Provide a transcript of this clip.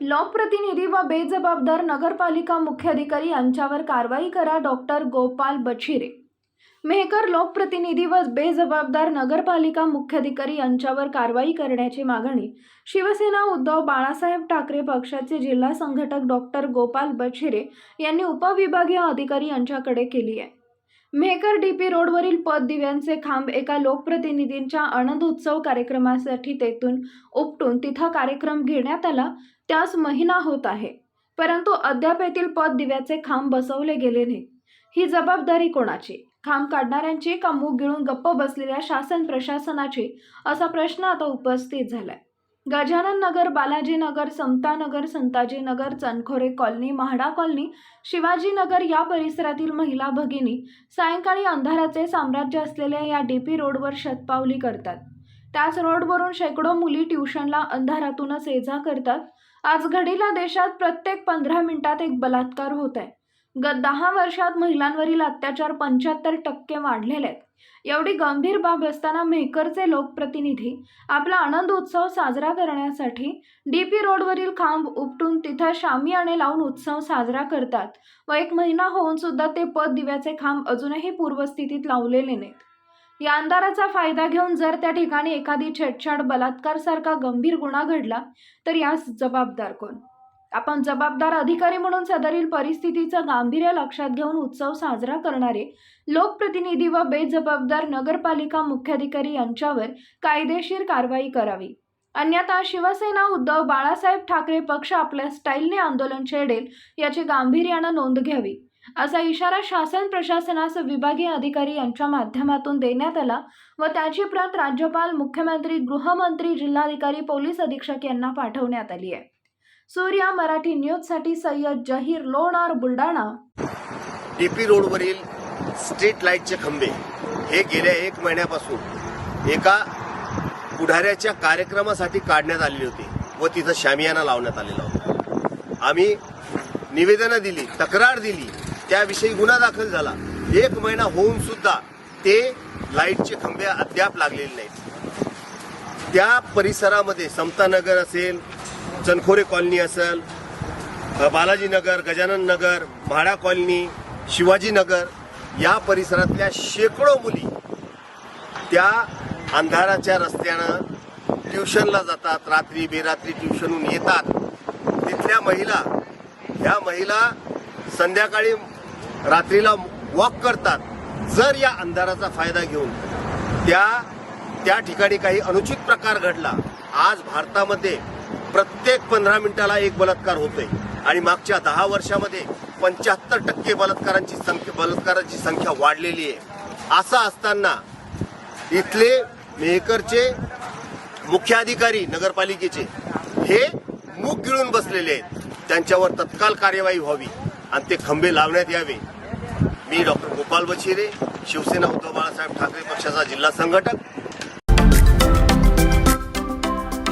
लोकप्रतिनिधी व बेजबाबदार नगरपालिका मुख्याधिकारी यांच्यावर कारवाई करा डॉक्टर गोपाल बछिरे. मेहकर लोकप्रतिनिधी व बेजबाबदार नगरपालिका मुख्याधिकारी यांच्यावर कारवाई करण्याची मागणी शिवसेना उद्धव बाळासाहेब ठाकरे पक्षाचे जिल्हा संघटक डॉक्टर गोपाल बछिरे यांनी उपविभागीय अधिकारी यांच्याकडे केली आहे. मेहकर डीपी रोडवरील पद दिव्यांचे खांब एका लोकप्रतिनिधींच्या आनंद उत्सव कार्यक्रमासाठी तेथून उपटून तिथं कार्यक्रम घेण्यात आला. त्यास महिना होत आहे. परंतु अद्याप येथील पद दिव्याचे खांब बसवले गेले नाही ही जबाबदारी कोणाची? खांब काढणाऱ्यांची का मूग गिळून गप्प बसलेल्या शासन प्रशासनाची? असा प्रश्न आता उपस्थित झालाय. गजानन नगर बालाजी नगर समतानगर संताजी नगर चनखोरे कॉलनी म्हाडा कॉलनी शिवाजी नगर या परिसरातील महिला भगिनी सायंकाळी अंधाराचे साम्राज्य असलेल्या या डी पी रोडवर शतपावली करतात. त्याच रोडवरून शेकडो मुली ट्युशनला अंधारातूनच ये जा करतात. आज घडीला देशात प्रत्येक पंधरा मिनिटात एक बलात्कार होत आहे ग दहा वर्षात महिलांवरील अत्याचार पंच्याहत्तर टक्के वाढलेले आहेत. एवढी गंभीर बाब असताना मेहकरचे लोकप्रतिनिधी आपला आनंद उत्सव साजरा करण्यासाठी डी पी रोडवरील खांब उपटून तिथं शामियाने लावून उत्सव साजरा करतात व एक महिना होऊन सुद्धा ते पद दिव्याचे खांब अजूनही पूर्वस्थितीत लावलेले नाहीत. या अंधाराचा फायदा घेऊन जर त्या ठिकाणी एखादी छेडछाड बलात्कार सारखा गंभीर गुन्हा घडला तर यास जबाबदार कोण? आपण जबाबदार अधिकारी म्हणून सदरील परिस्थितीचं गांभीर्य लक्षात घेऊन उत्सव साजरा करणारे लोकप्रतिनिधी व बेजबाबदार नगरपालिका मुख्याधिकारी यांच्यावर कायदेशीर कारवाई करावी. अन्यथा शिवसेना उद्धव बाळासाहेब ठाकरे पक्ष आपल्या स्टाईलने आंदोलन छेडेल याची गांभीर्यानं नोंद घ्यावी. असा इशारा शासन प्रशासनास विभागीय अधिकारी यांच्या माध्यमातून देण्यात आला व त्याची प्रत राज्यपाल मुख्यमंत्री गृहमंत्री जिल्हाधिकारी पोलीस अधीक्षक यांना पाठवण्यात आली आहे. सूर्या मराठी न्यूजसाठी सय्यद जहीर लोणार बुलढाणा. डीपी रोडवरील स्ट्रीट लाईटचे खंबे हे गेल्या एक महिन्यापासून एका पुढाऱ्याच्या कार्यक्रमासाठी काढण्यात आलेले होते व तिथं शामियाना लावण्यात आलेला होता. आम्ही निवेदनं दिली तक्रार दिली त्याविषयी गुन्हा दाखल झाला. एक महिना होऊन सुद्धा ते लाईटचे खंबे अद्याप लागलेले नाहीत. त्या परिसरामध्ये समतानगर असेल चनखोरे कॉलनी असेल बालाजी नगर गजानन नगर म्हाडा कॉलनी शिवाजी नगर या परिसरातल्या शेकडो मुली त्या अंधाराच्या रस्त्यानं ट्युशनला जातात रात्री बेरात्री ट्युशनहून येतात. तिथल्या महिला ह्या महिला संध्याकाळी रात्रीला वॉक करतात जर या अंधाराचा फायदा घेऊन. त्या त्या ठिकाणी काही अनुचित प्रकार घडला. आज भारतामध्ये प्रत्येक पंधरा मिनिटाला एक बलात्कार होतोय. आणि मागच्या दहा वर्षामध्ये पंच्याहत्तर टक्के बलात्कारांची संख्या बलात्काराची संख्या वाढलेली आहे. असं असताना इथले मेहकरचे मुख्याधिकारी नगरपालिकेचे हे मूग गिळून बसलेले आहेत. त्यांच्यावर तत्काळ कार्यवाही व्हावी आणि ते खंबे लावण्यात यावे. मी डॉक्टर गोपाल बछिरे शिवसेना उद्धव बाळासाहेब ठाकरे पक्षाचा जिल्हा संघटक